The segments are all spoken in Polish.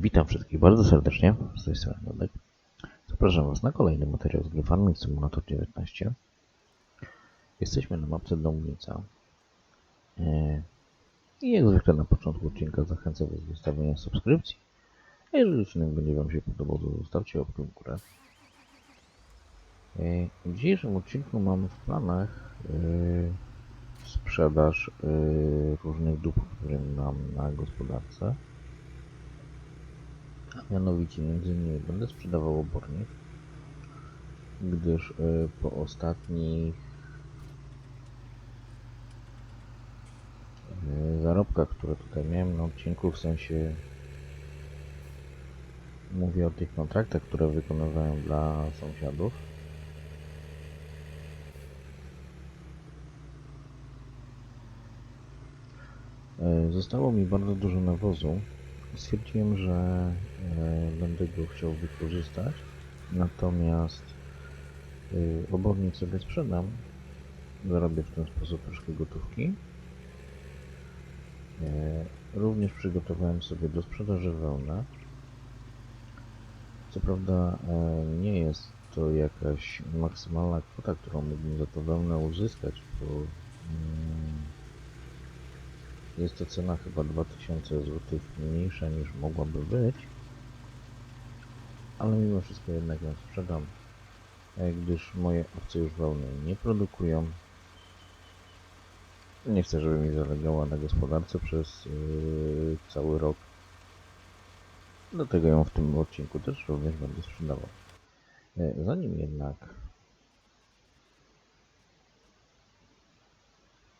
Witam wszystkich bardzo serdecznie, z tej strony. Zapraszam Was na kolejny materiał z gry Farming Simulator 19. Jesteśmy na mapce Domnica. E, I jak zwykle na początku odcinka zachęcam Was do zostawienia subskrypcji. A jeżeli odcinek będzie Wam się podobał, to zostawcie łapkę w górę. E, W dzisiejszym odcinku mamy w planach e, sprzedaż różnych dóbr, które mam na gospodarce. Mianowicie między innymi będę sprzedawał obornik, gdyż y, po ostatnich y, zarobkach, które tutaj miałem na odcinku, w sensie mówię o tych kontraktach, które wykonywałem dla sąsiadów. Y, Zostało mi bardzo dużo nawozu, stwierdziłem, że e, będę go chciał wykorzystać, natomiast y, obornik sobie sprzedam, zarobię w ten sposób troszkę gotówki. E, również przygotowałem sobie do sprzedaży wełnę. Co prawda e, nie jest to jakaś maksymalna kwota, którą mógłbym za to wełnę uzyskać, bo mm, jest to cena chyba 2000 zł mniejsza niż mogłaby być. Ale mimo wszystko jednak ją sprzedam, e, gdyż moje owce już wełny nie produkują. Nie chcę, żeby mi zalegała na gospodarce przez yy, cały rok. Dlatego ją w tym odcinku też również będę sprzedawał. E, Zanim jednak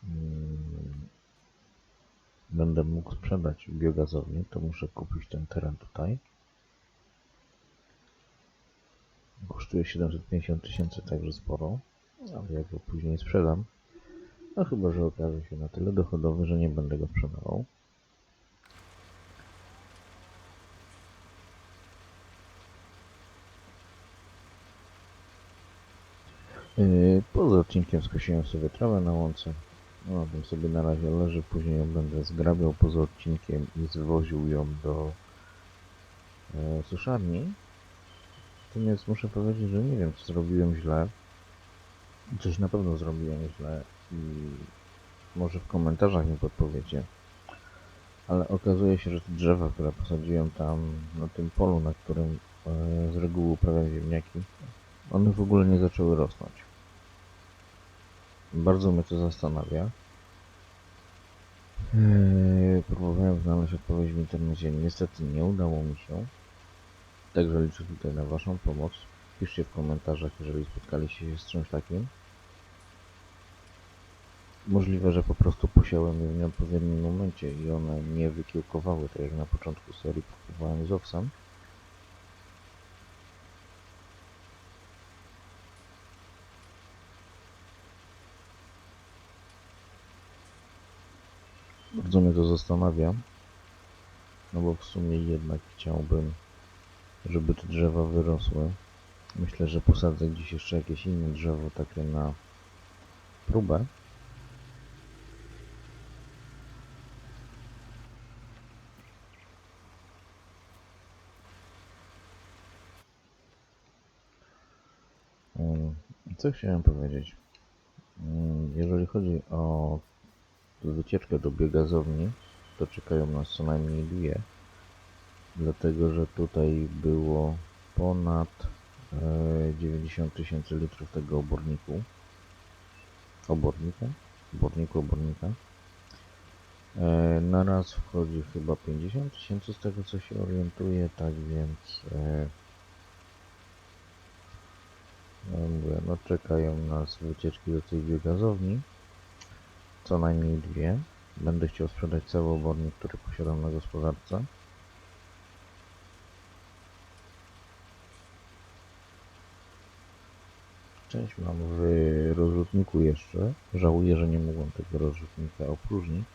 mm, będę mógł sprzedać biogazownię, to muszę kupić ten teren tutaj. Kosztuje 750 tysięcy, także sporo, ale jak go później sprzedam, no chyba, że okaże się na tyle dochodowy, że nie będę go sprzedawał. Yy, Poza odcinkiem skosiłem sobie trawę na łące. No, tym sobie na razie leży, później ją będę zgrabiał poza odcinkiem i zwoził ją do e, suszarni. Natomiast muszę powiedzieć, że nie wiem, co zrobiłem źle. Coś na pewno zrobiłem źle i może w komentarzach mi podpowiecie. Ale okazuje się, że te drzewa, które posadziłem tam na tym polu, na którym e, z reguły uprawiam ziemniaki, one w ogóle nie zaczęły rosnąć. Bardzo mnie to zastanawia. Eee, próbowałem znaleźć odpowiedź w internecie, niestety nie udało mi się. Także liczę tutaj na Waszą pomoc. Piszcie w komentarzach, jeżeli spotkaliście się z czymś takim. Możliwe, że po prostu posiałem je w nieodpowiednim momencie i one nie wykiełkowały, tak jak na początku serii próbowałem z owsem. Bardzo mnie to zastanawia. No bo w sumie jednak chciałbym, żeby te drzewa wyrosły. Myślę, że posadzę gdzieś jeszcze jakieś inne drzewo takie na próbę. Mm, Co chciałem powiedzieć? Mm, Jeżeli chodzi o wycieczkę do biogazowni, to czekają nas co najmniej dwie. Dlatego, że tutaj było ponad e, 90 tysięcy litrów tego oborniku. Obornika? Oborniku, obornika. E, na raz wchodzi chyba 50 tysięcy z tego co się orientuję, tak więc e, no mówię, no czekają nas wycieczki do tej biogazowni co najmniej dwie. Będę chciał sprzedać cały obornik, który posiadam na gospodarce. Część mam w rozrzutniku jeszcze. Żałuję, że nie mogłem tego rozrzutnika opróżnić.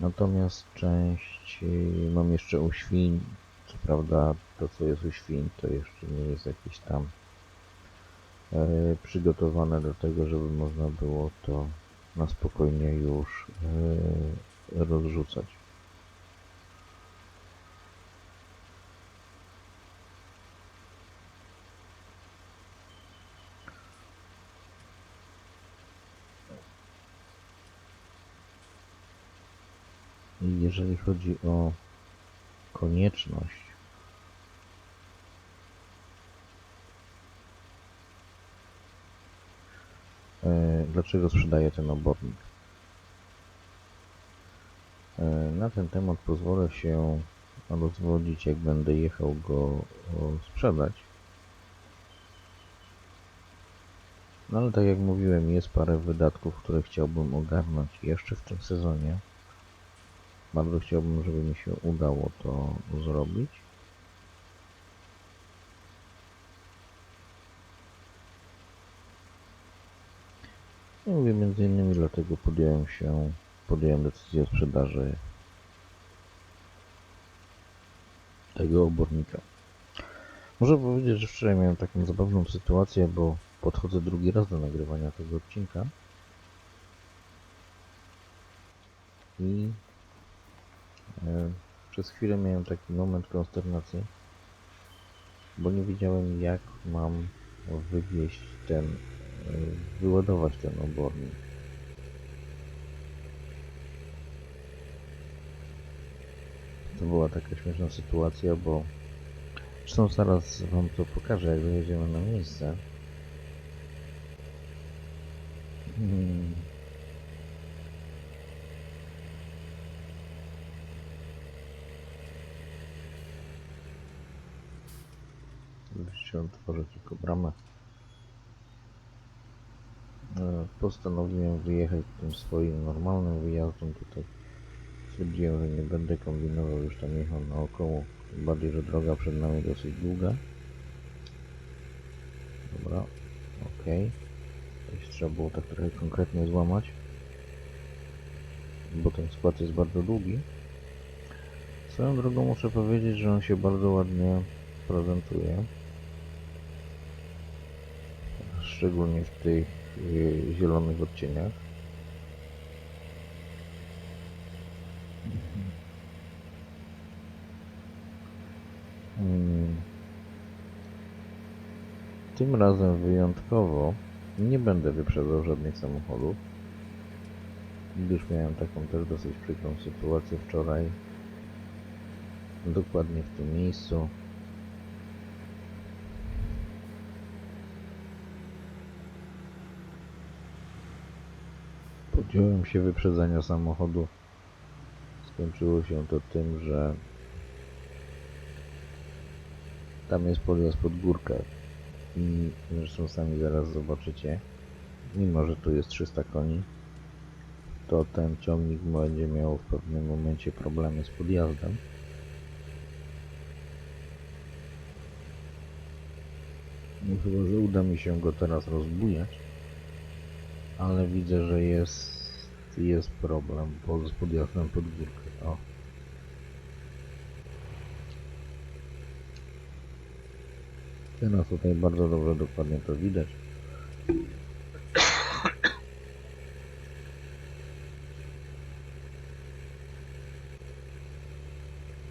Natomiast część y, mam jeszcze u świń. Co prawda to co jest u świń to jeszcze nie jest jakieś tam przygotowane do tego, żeby można było to na spokojnie już yy, rozrzucać. Jeżeli chodzi o konieczność e, dlaczego sprzedaję ten obornik. E, Na ten temat pozwolę się rozwodzić, jak będę jechał go sprzedać. No ale tak jak mówiłem, jest parę wydatków, które chciałbym ogarnąć jeszcze w tym sezonie. Bardzo chciałbym, żeby mi się udało to zrobić. I mówię między innymi dlatego podjąłem się, podjąłem decyzję o sprzedaży tego obornika. Muszę powiedzieć, że wczoraj miałem taką zabawną sytuację, bo podchodzę drugi raz do nagrywania tego odcinka i e, przez chwilę miałem taki moment konsternacji, bo nie wiedziałem jak mam wywieźć ten, wyładować ten obornik. To była taka śmieszna sytuacja, bo zresztą zaraz wam to pokażę, jak dojedziemy na miejsce. Hmm. Oczywiście otworzę tylko bramę. Postanowiłem wyjechać tym swoim normalnym wyjazdem tutaj. Stwierdziłem, że nie będę kombinował, już tam jechał naokoło. Tym bardziej, że droga przed nami dosyć długa. Dobra, ok. Jeśli trzeba było tak trochę konkretnie złamać. Bo ten skład jest bardzo długi. Swoją drogą muszę powiedzieć, że on się bardzo ładnie prezentuje. Szczególnie w tych zielonych odcieniach. Mm. Tym razem wyjątkowo nie będę wyprzedzał żadnych samochodów. Gdyż miałem taką też dosyć przykrą sytuację wczoraj. Dokładnie w tym miejscu. Podjąłem się wyprzedzania samochodu. Skończyło się to tym, że tam jest podjazd pod górkę i zresztą sami zaraz zobaczycie. Mimo, że tu jest 300 koni, to ten ciągnik będzie miał w pewnym momencie problemy z podjazdem. No chyba, że uda mi się go teraz rozbujać, ale widzę, że jest, jest problem z podjazdem pod górkę. O. Teraz tutaj bardzo dobrze dokładnie to widać.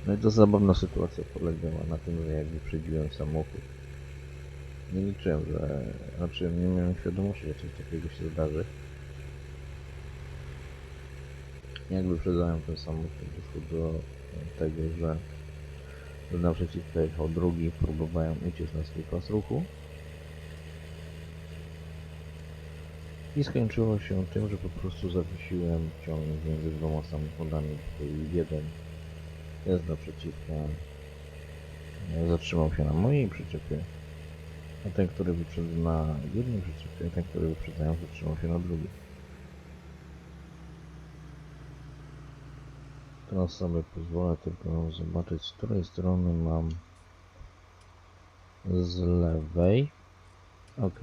No i to zabawna sytuacja polegała na tym, że jak wyprzedziłem samochód, nie liczyłem, że... Znaczy nie miałem świadomości, że coś takiego się zdarzy. Jak wyprzedzałem ten samochód, doszło do tego, że naprzeciwko jechał drugi, próbowałem uciec na swój pas ruchu. I skończyło się tym, że po prostu zawiesiłem ciągnik między dwoma samochodami, jeden jest naprzeciwka e, zatrzymał się na mojej przyczepie, a ten, który wyprzedł na jednej przyczepie, a ten, który wyprzedzałem, zatrzymał się na drugiej. Teraz sobie pozwolę tylko zobaczyć, z której strony mam z lewej. Ok.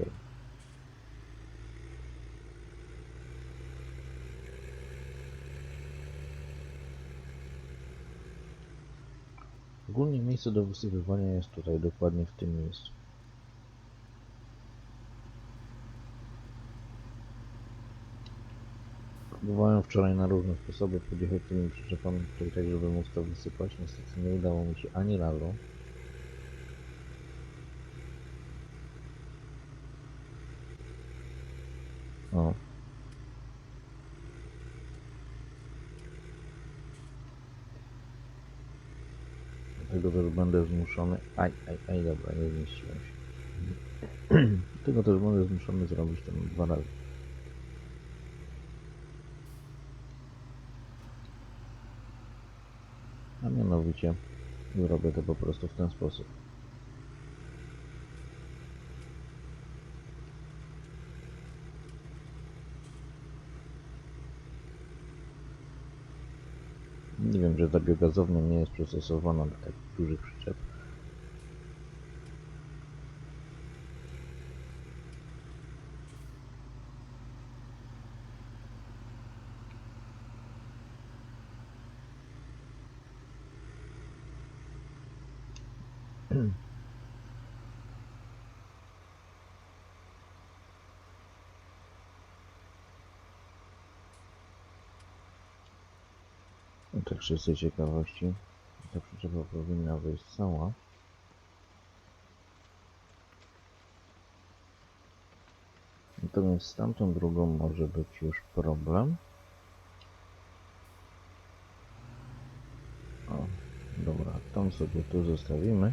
Ogólnie miejsce do wysypywania jest tutaj, dokładnie w tym miejscu. Próbowałem wczoraj na różne sposoby podjechać tymi przyczepami tutaj tak, żeby móc to wysypać. Niestety nie udało mi się ani razu. O. Dlatego też będę zmuszony. Aj, aj, aj, dobra, nie zmieściłem się. Dlatego też będę zmuszony zrobić to dwa razy. A mianowicie zrobię to po prostu w ten sposób. Nie wiem, że ta biogazownia nie jest przystosowana do takich dużych przyczep. No tak z ciekawości, ta przyczepa powinna wyjść cała. Natomiast z tamtą drugą może być już problem. O, dobra, tą sobie tu zostawimy.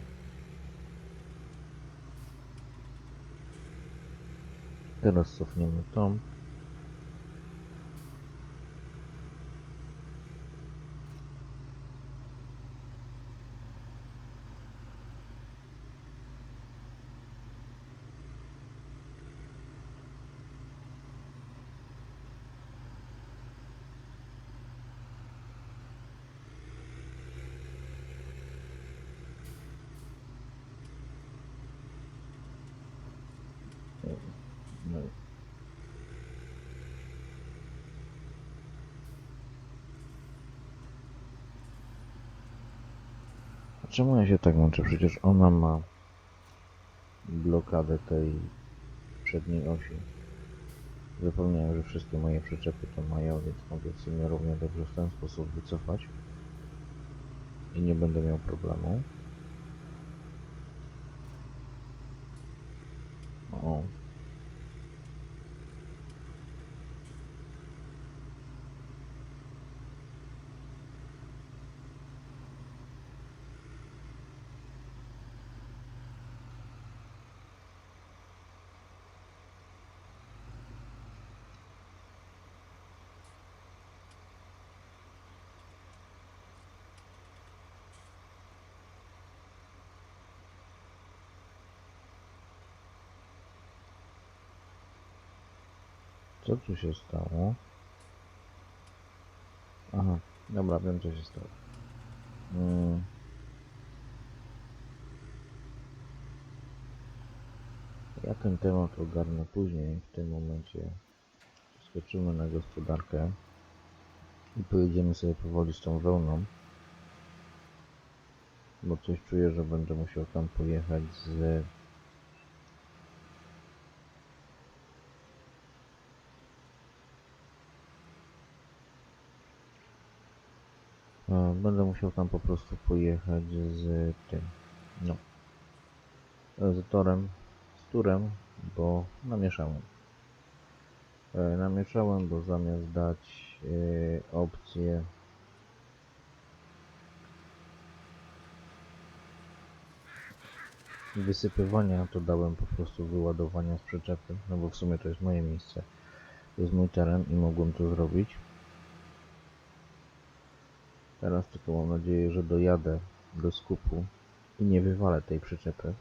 Teraz cofniemy tą. No. i- A czemu ja się tak łączę? Przecież ona ma blokadę tej przedniej osi. Zapomniałem, że wszystkie moje przyczepy to mają, więc mogę w sumie równie dobrze w ten sposób wycofać. I nie będę miał problemu. O, co tu się stało? Aha, dobra, wiem co się stało. Mm. Ja ten temat ogarnę później. W tym momencie skoczymy na gospodarkę i pojedziemy sobie powoli z tą wełną. Bo coś czuję, że będę musiał tam pojechać z Będę musiał tam po prostu pojechać z tym, no, z torem, z turem, bo namieszałem. E, Namieszałem, bo zamiast dać e, opcję wysypywania, to dałem po prostu wyładowania z przyczepy, no bo w sumie to jest moje miejsce, to jest mój teren i mogłem to zrobić. Teraz tylko mam nadzieję, że dojadę do skupu i nie wywalę tej przyczepy.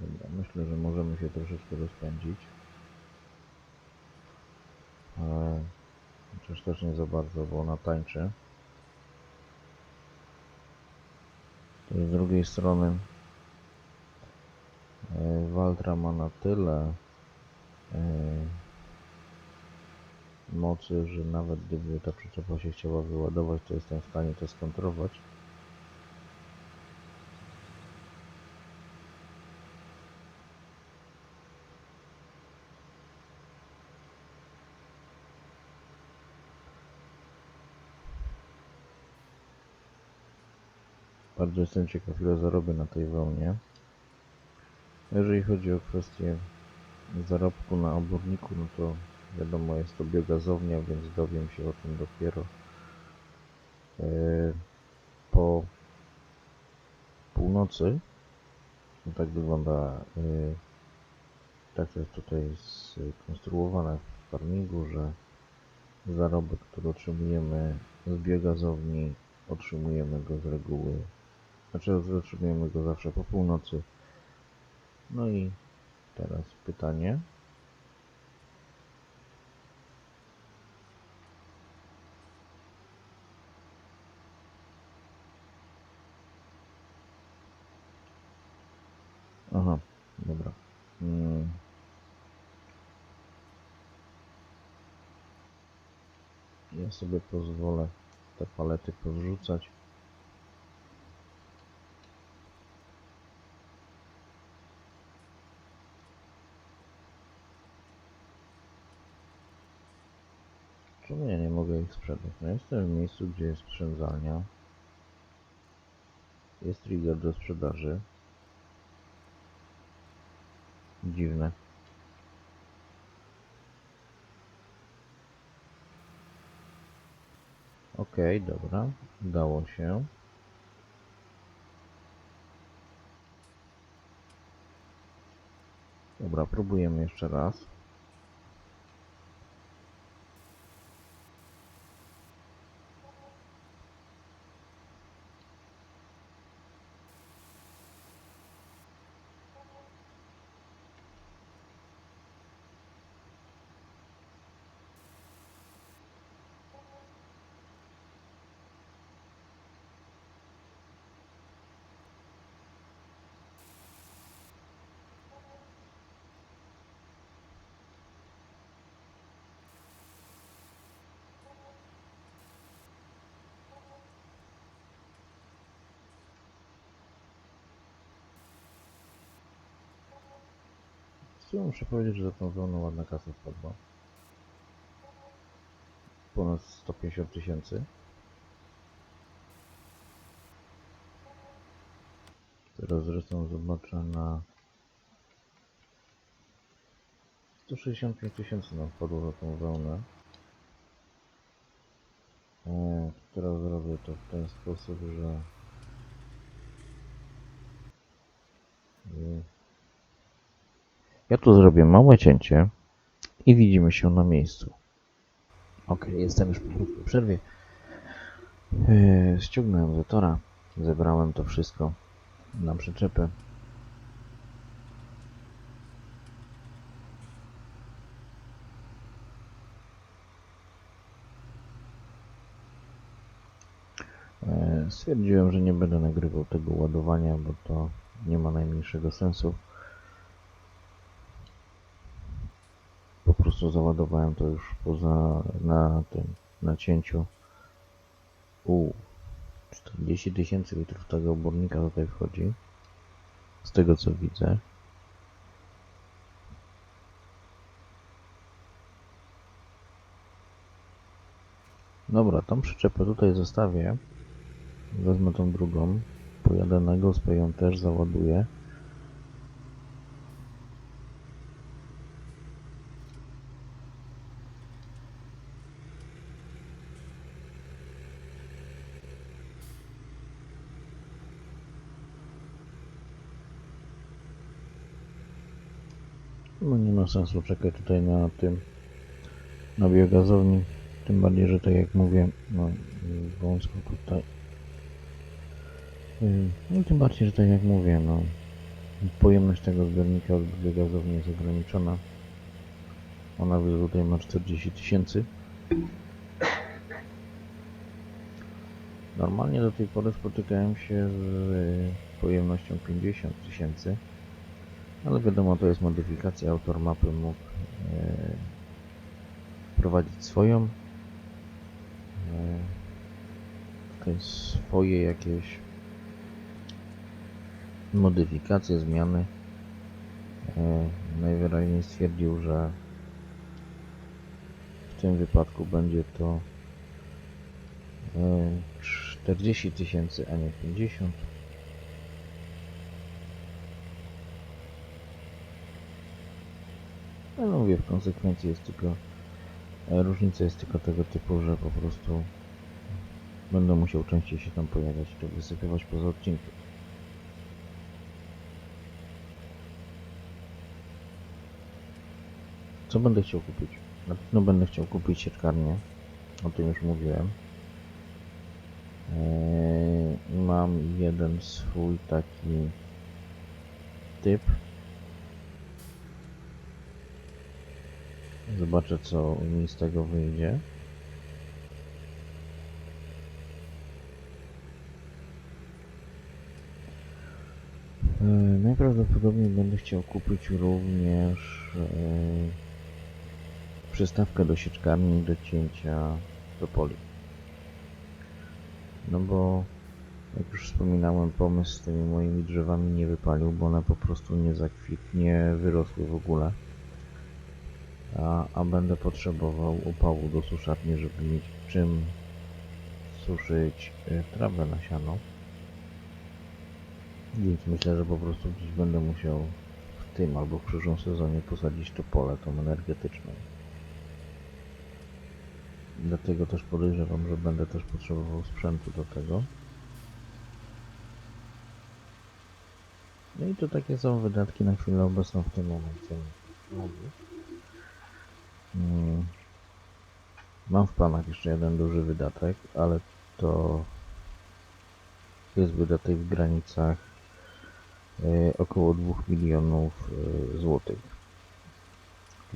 Dobra, myślę, że możemy się troszeczkę rozpędzić. Ale chociaż też nie za bardzo, bo ona tańczy. Z drugiej strony e, Waltra ma na tyle e, mocy, że nawet gdyby ta przyczepa się chciała wyładować, to jestem w stanie to skontrować. Bardzo jestem ciekaw, ile zarobię na tej wełnie. Jeżeli chodzi o kwestię zarobku na oborniku, no to wiadomo, jest to biogazownia, więc dowiem się o tym dopiero e, po północy. No tak wygląda, e, tak to jest tutaj skonstruowane w farmingu, że zarobek, który otrzymujemy z biogazowni, otrzymujemy go z reguły, znaczy otrzymujemy go zawsze po północy. No i teraz pytanie. Aha, dobra. Mm. Ja sobie pozwolę te palety pozrzucać. Czemu ja nie mogę ich sprzedać? No jestem w miejscu, gdzie jest sprzędzalnia. Jest trigger do sprzedaży. Dziwne. Okej, dobra. Udało się. Dobra, próbujemy jeszcze raz. W muszę powiedzieć, że za tą wełnę ładna kasa wpadła. Ponad 150 tysięcy. Teraz zresztą zobaczę na 165 tysięcy nam wpadło za tą wełnę. E, teraz zrobię to w ten sposób, że ja tu zrobię małe cięcie i widzimy się na miejscu. Ok, jestem już po krótkiej przerwie. Yy, ściągnąłem z tora, zebrałem to wszystko na przyczepę. Yy, Stwierdziłem, że nie będę nagrywał tego ładowania, bo to nie ma najmniejszego sensu. Prostu załadowałem to już poza na tym nacięciu. U 40 tysięcy litrów tego obornika tutaj wchodzi. Z tego co widzę. Dobra, tą przyczepę tutaj zostawię. Wezmę tą drugą. Pojadę na gospę, ją też załaduję. No nie ma sensu czekać tutaj na tym, na biogazowni. Tym bardziej, że tak jak mówię, no wąsko tutaj. Yy, No tym bardziej, że tak jak mówię, no pojemność tego zbiornika od biogazowni jest ograniczona. Ona tutaj ma 40 tysięcy. Normalnie do tej pory spotykałem się z pojemnością 50 tysięcy. Ale wiadomo, to jest modyfikacja. Autor mapy mógł e, wprowadzić swoją. E, swoje jakieś modyfikacje, zmiany. E, Najwyraźniej stwierdził, że w tym wypadku będzie to e, 40 tysięcy, a nie 50. no mówię, w konsekwencji jest tylko e, różnica jest tylko tego typu, że po prostu będę musiał częściej się tam pojawiać, to wysypywać poza odcinkiem. Co będę chciał kupić? Na pewno będę chciał kupić sieczkarnię. O tym już mówiłem. Eee, mam jeden swój taki typ. Zobaczę co mi z tego wyjdzie. E, Najprawdopodobniej będę chciał kupić również e, przystawkę do sieczkarni do cięcia topoli. No bo jak już wspominałem, pomysł z tymi moimi drzewami nie wypalił, bo one po prostu nie zakwit, nie wyrosły w ogóle. A, a będę potrzebował opału do suszarni, żeby mieć czym suszyć e, trawę na siano. Więc myślę, że po prostu gdzieś będę musiał w tym albo w przyszłym sezonie posadzić to pole, tą energetyczną. Dlatego też podejrzewam, że będę też potrzebował sprzętu do tego. No i to takie są wydatki na chwilę obecną w tym momencie. Mm. Mam w planach jeszcze jeden duży wydatek, ale to jest wydatek w granicach e, około 2 milionów e, złotych.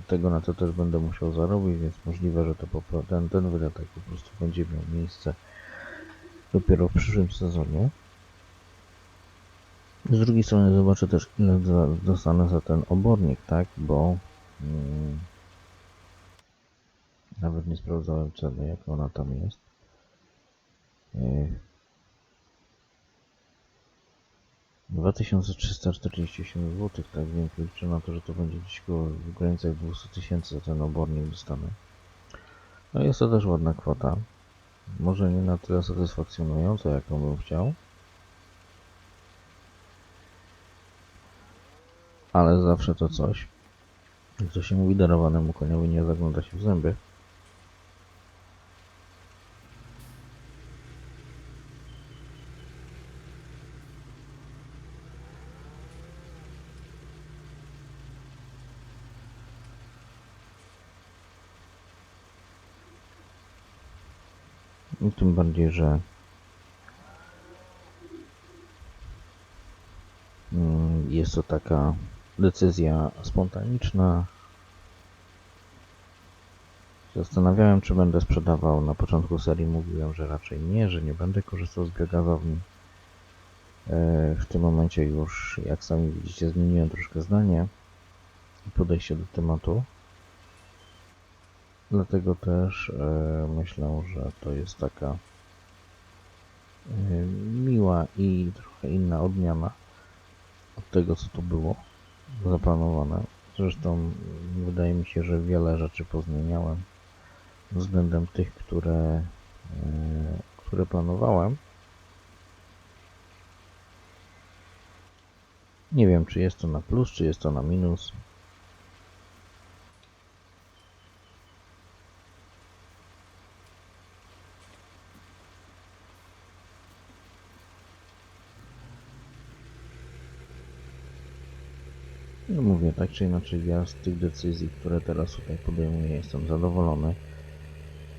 Tego na to też będę musiał zarobić, więc możliwe, że to po, ten, ten wydatek po prostu będzie miał miejsce dopiero w przyszłym sezonie. Z drugiej strony zobaczę też ile dostanę za ten obornik, tak? Bo mm, nawet nie sprawdzałem ceny, jak ona tam jest. Yy, 2347 zł, tak więc liczę na to, że to będzie gdzieś koło w granicach 200 tysięcy za ten obornik dostanę. No jest to też ładna kwota. Może nie na tyle satysfakcjonująca, jaką bym chciał. Ale zawsze to coś. Jak to się mówi, darowanemu koniowi nie zagląda się w zęby. Tym bardziej, że mm, jest to taka decyzja spontaniczna. Zastanawiałem, czy będę sprzedawał. Na początku serii mówiłem, że raczej nie, że nie będę korzystał z biogazowni. E, W tym momencie już, jak sami widzicie, zmieniłem troszkę zdanie i podejście do tematu. Dlatego też e, myślę, że to jest taka e, miła i trochę inna odmiana od tego, co tu było zaplanowane. Zresztą wydaje mi się, że wiele rzeczy pozmieniałem względem tych, które, e, które planowałem. Nie wiem, czy jest to na plus, czy jest to na minus. No mówię, tak czy inaczej ja z tych decyzji, które teraz tutaj podejmuję, jestem zadowolony.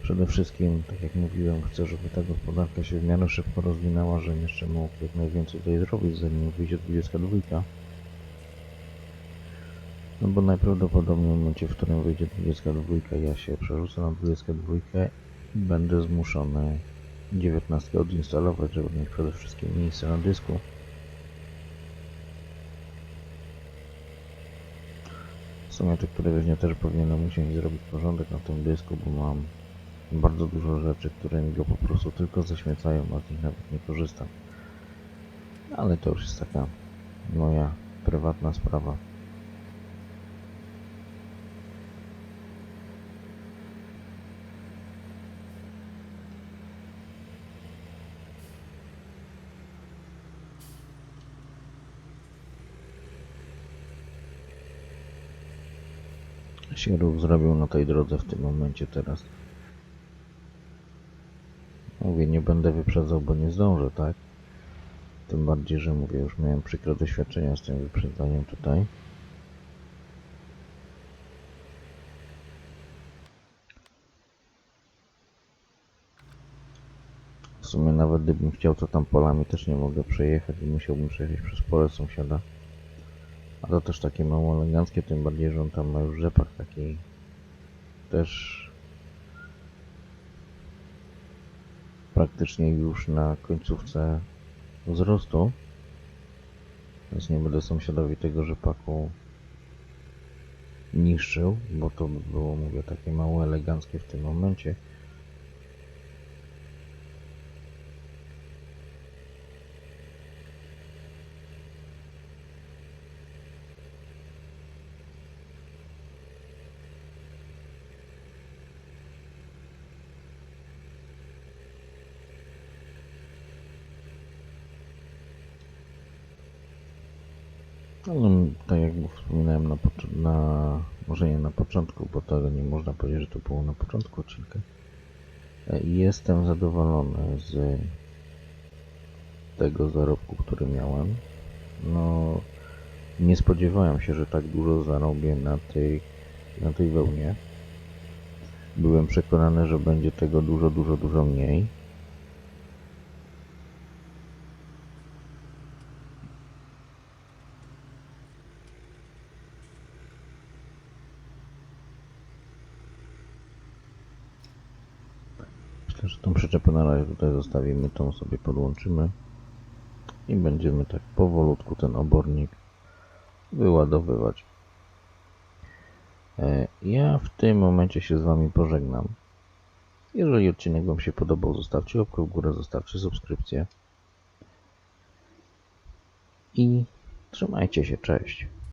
Przede wszystkim, tak jak mówiłem, chcę, żeby ta gospodarka się w miarę szybko rozwinęła, żebym jeszcze mógł jak najwięcej tutaj zrobić, zanim wyjdzie 22. No bo najprawdopodobniej w momencie, w którym wyjdzie 22, ja się przerzucę na 22 i będę zmuszony 19 odinstalować, żeby mieć przede wszystkim miejsce na dysku. Sumie te, które weźmie też powinienem musieć zrobić porządek na tym dysku, bo mam bardzo dużo rzeczy, które mi go po prostu tylko zaśmiecają, a z nich nawet nie korzystam. Ale to już jest taka moja prywatna sprawa. Się ruch zrobił na tej drodze w tym momencie teraz. Mówię, nie będę wyprzedzał, bo nie zdążę, tak? Tym bardziej, że mówię, już miałem przykre doświadczenia z tym wyprzedzaniem tutaj. W sumie nawet gdybym chciał, to tam polami też nie mogę przejechać i musiałbym przejechać przez pole sąsiada. A to też takie mało eleganckie, tym bardziej, że on tam ma już rzepak taki też praktycznie już na końcówce wzrostu. Więc nie będę sąsiadowi tego rzepaku niszczył, bo to by było, mówię, takie mało eleganckie w tym momencie. No, tak jak wspominałem na, pocz- na może nie na początku, bo tego nie można powiedzieć, że to było na początku odcinka. E, Jestem zadowolony z tego zarobku, który miałem. No, nie spodziewałem się, że tak dużo zarobię na tej, na tej wełnie. Byłem przekonany, że będzie tego dużo, dużo, dużo mniej. Myślę, że tą przyczepę na razie tutaj zostawimy, tą sobie podłączymy i będziemy tak powolutku ten obornik wyładowywać. E, Ja w tym momencie się z Wami pożegnam. Jeżeli odcinek Wam się podobał, zostawcie łapkę w górę, zostawcie subskrypcję i trzymajcie się, cześć.